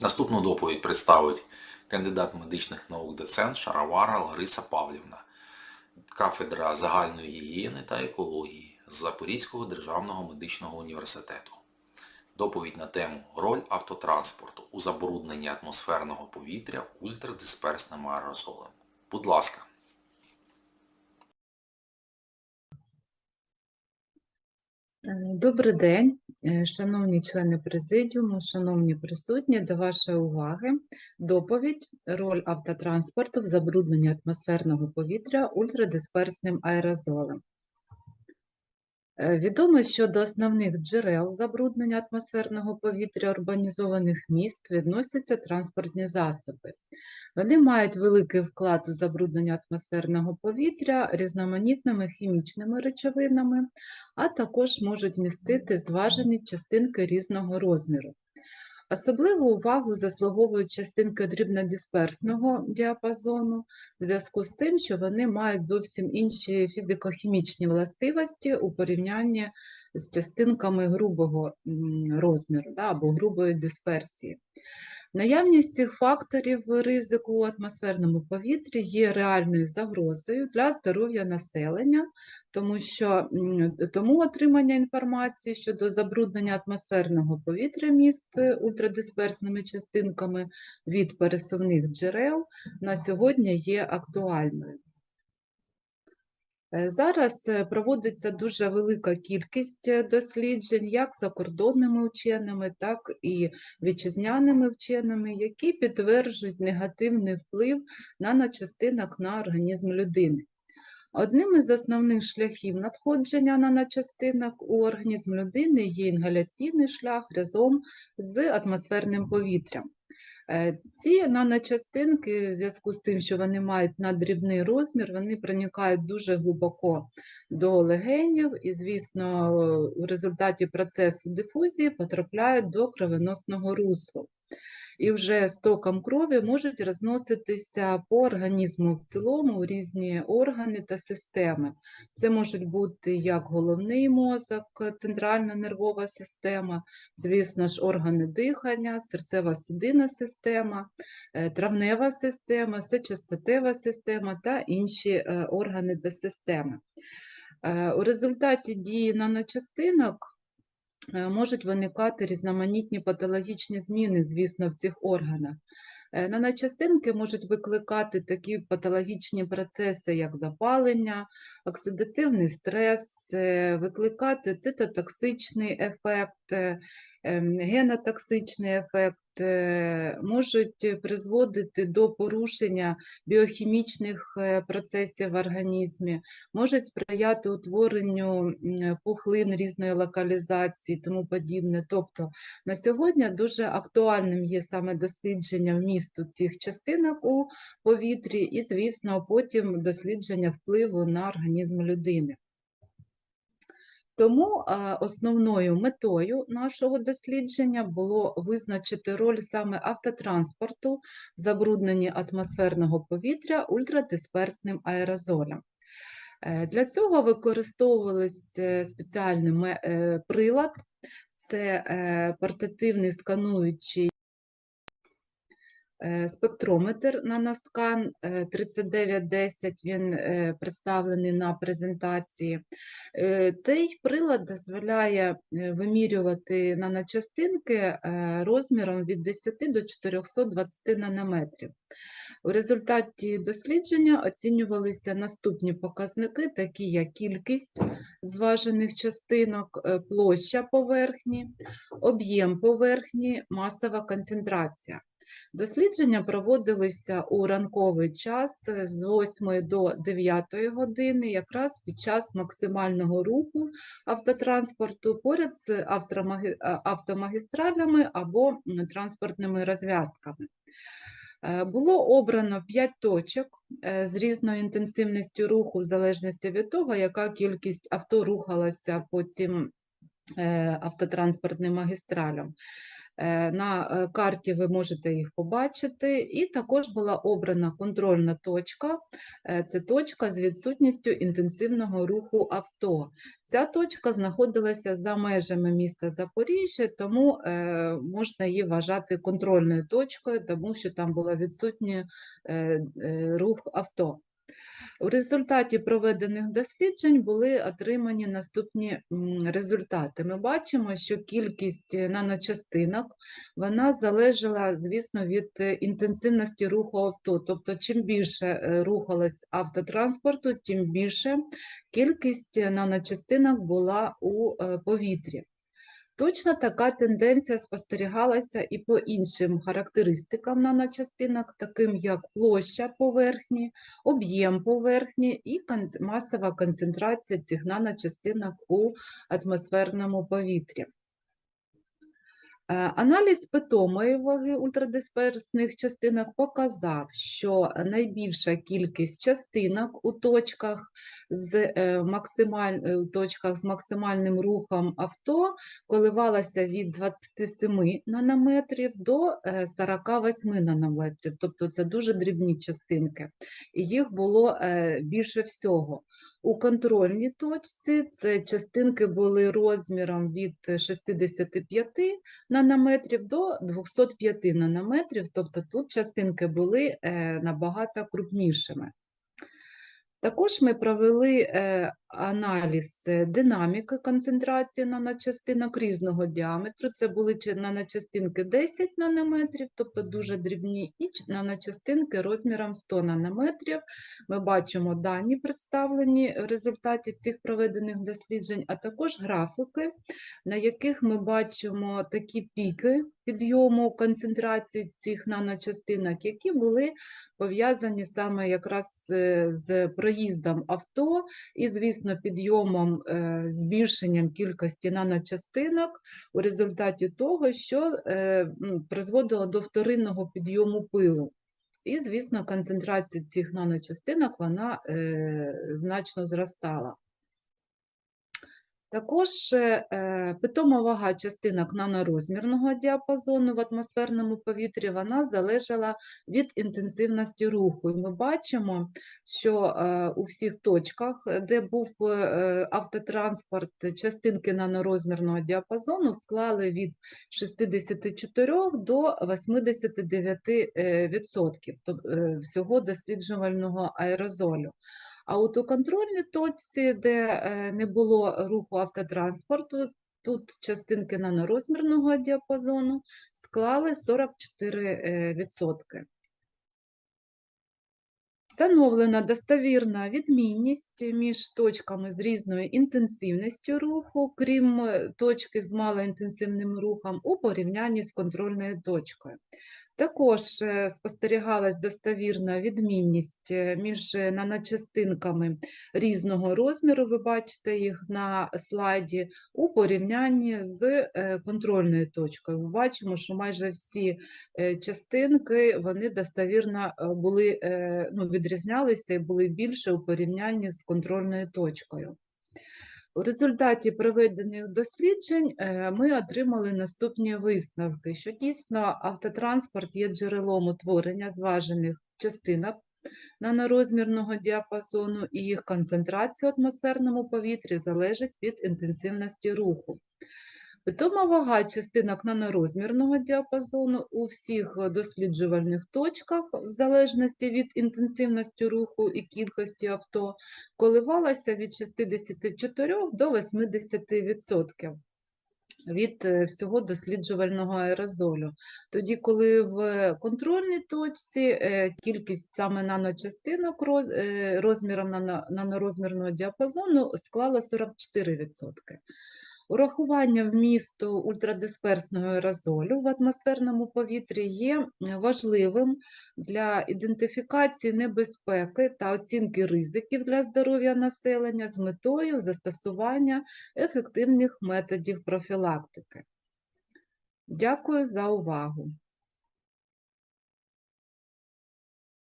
Наступну доповідь представить кандидат медичних наук доцент Шаровара Лариса Павлівна, кафедра загальної гігієни та екології з Запорізького державного медичного університету. Доповідь на тему Роль автотранспорту у забрудненні атмосферного повітря ультрадисперсним аерозолем. Будь ласка. Добрий день, е, шановні члени президіуму, шановні присутні, до вашої уваги доповідь «Роль автотранспорту в забрудненні атмосферного повітря ультрадисперсним аерозолем». Е, Відомо, що до основних джерел забруднення атмосферного повітря урбанізованих міст відносяться транспортні засоби. Вони мають великий вклад у забруднення атмосферного повітря різноманітними хімічними речовинами, а також можуть містити зважені частинки різного розміру. Особливу увагу заслуговують частинки дрібнодисперсного діапазону в зв'язку з тим, що вони мають зовсім інші фізико-хімічні властивості у порівнянні з частинками грубого розміру да, або грубої дисперсії. Наявність цих факторів ризику у атмосферному повітрі є реальною загрозою для здоров'я населення, тому що тому отримання інформації щодо забруднення атмосферного повітря міст е, ультрадисперсними частинками від пересувних джерел на сьогодні є актуальною. Е, Зараз е, проводиться дуже велика кількість е, досліджень, як закордонними вченими, так і вітчизняними вченими, які підтверджують негативний вплив наночастинок на організм людини. Одним із основних шляхів надходження наночастинок у організм людини є інгаляційний шлях разом з атмосферним повітрям. Е, Ці наночастинки, в зв'язку з тим, що вони мають надрібний розмір, вони проникають дуже глибоко до легенів і, звісно, в результаті процесу дифузії потрапляють до кровоносного русла. І вже стоком крові можуть розноситися по організму в цілому в різні органи та системи. Це можуть бути як головний мозок, центральна нервова система, звісно ж, органи дихання, серцево-судинна система, е, травнева система, сечостатева система та інші е, органи та системи. Е, У результаті дії наночастинок можуть виникати різноманітні патологічні зміни, звісно, в цих органах. Е, Наночастинки можуть викликати такі патологічні процеси, як запалення, оксидативний стрес, е, викликати цитотоксичний ефект, е, генотоксичний ефект, е, можуть призводити до порушення біохімічних е, процесів в організмі, можуть сприяти утворенню пухлин різної локалізації тому подібне. Тобто на сьогодні дуже актуальним є саме дослідження вмісту цих частинок у повітрі і, звісно, потім дослідження впливу на організм людини. Тому основною метою нашого дослідження було визначити роль саме автотранспорту в забрудненні атмосферного повітря ультрадисперсним аерозолем. Е, Для цього використовувався спеціальний е, прилад, це е, портативний скануючий спектрометр наноскан е, 3910, він е, представлений на презентації. Е, Цей прилад дозволяє е, вимірювати наночастинки е, розміром від 10 до 420 нанометрів. У результаті дослідження оцінювалися наступні показники, такі як кількість зважених частинок, е, площа поверхні, об'єм поверхні, масова концентрація. Дослідження проводилися у ранковий час з 8 до 9 години, якраз під час максимального руху автотранспорту поряд з автомагістралями або транспортними розв'язками. Е, Було обрано 5 точок е, з різною інтенсивністю руху, в залежності від того, яка кількість авто рухалася по цим е, автотранспортним магістралям. Е, На е, карті ви можете їх побачити. І також була обрана контрольна точка. Е, Це точка з відсутністю інтенсивного руху авто. Ця точка знаходилася за межами міста Запоріжжя, тому можна її вважати контрольною точкою, тому що там була відсутній рух авто. У результаті проведених досліджень були отримані наступні результати. Ми бачимо, що кількість е, наночастинок вона залежала, звісно, від е, інтенсивності руху авто. Тобто, чим більше е, рухалось автотранспорту, тим більше кількість наночастинок була у повітрі. Точно така тенденція спостерігалася і по іншим характеристикам наночастинок, таким як площа поверхні, об'єм поверхні і масова концентрація цих наночастинок у атмосферному повітрі. Е, Аналіз питомої ваги ультрадисперсних частинок показав, що найбільша кількість частинок у точках з, е, максималь... е, точках з максимальним рухом авто коливалася від 27 нанометрів до е, 48 нанометрів, тобто це дуже дрібні частинки, і їх було більше всього. У контрольній точці це частинки були розміром від 65 нанометрів до 205 нанометрів, тобто тут частинки були е, набагато крупнішими. Також ми провели е, аналіз е, динаміки концентрації наночастинок різного діаметру. Це були наночастинки 10 нанометрів, тобто дуже дрібні, і наночастинки розміром 100 нанометрів. Ми бачимо дані, представлені в результаті цих проведених досліджень, а також графіки, на яких ми бачимо такі піки підйому концентрації цих наночастинок, які були пов'язані саме якраз е, з проїздом авто і, звісно, підйомом, е, збільшенням кількості наночастинок у результаті того, що е, призводило до вторинного підйому пилу. І, звісно, концентрація цих наночастинок вона е, значно зростала. Також е, питома вага частинок нанорозмірного діапазону в атмосферному повітрі вона залежала від інтенсивності руху. І ми бачимо, що е, у всіх точках, де був е, автотранспорт, частинки нанорозмірного діапазону склали від 64 до 89% е, відсотків, тоб- е, всього досліджувального аерозолю. А от у контрольній точці, де е, не було руху автотранспорту, тут частинки нанорозмірного діапазону склали 44%. е. Встановлена достовірна відмінність між точками з різною інтенсивністю руху, крім е, точки з малоінтенсивним рухом, у порівнянні з контрольною точкою. Також е, спостерігалась достовірна відмінність е, між е, наночастинками різного розміру, ви бачите їх на слайді, у порівнянні з контрольною точкою. Ми бачимо, що майже всі частинки вони достовірно були, ну, відрізнялися і були більше у порівнянні з контрольною точкою. У результаті проведених досліджень е, ми отримали наступні висновки, що дійсно автотранспорт є джерелом утворення зважених частинок нанорозмірного діапазону, і їх концентрація в атмосферному повітрі залежить від інтенсивності руху. Питома вага частинок нанорозмірного діапазону у всіх досліджувальних точках, в залежності від інтенсивності руху і кількості авто, коливалася від 64 до 80% від е, всього досліджувального аерозолю. Тоді, коли в контрольній точці е, кількість саме наночастинок е, розміром нанорозмірного діапазону склала 44%. Урахування вмісту ультрадисперсного аерозолю в атмосферному повітрі є важливим для ідентифікації небезпеки та оцінки ризиків для здоров'я населення з метою застосування ефективних методів профілактики. Дякую за увагу.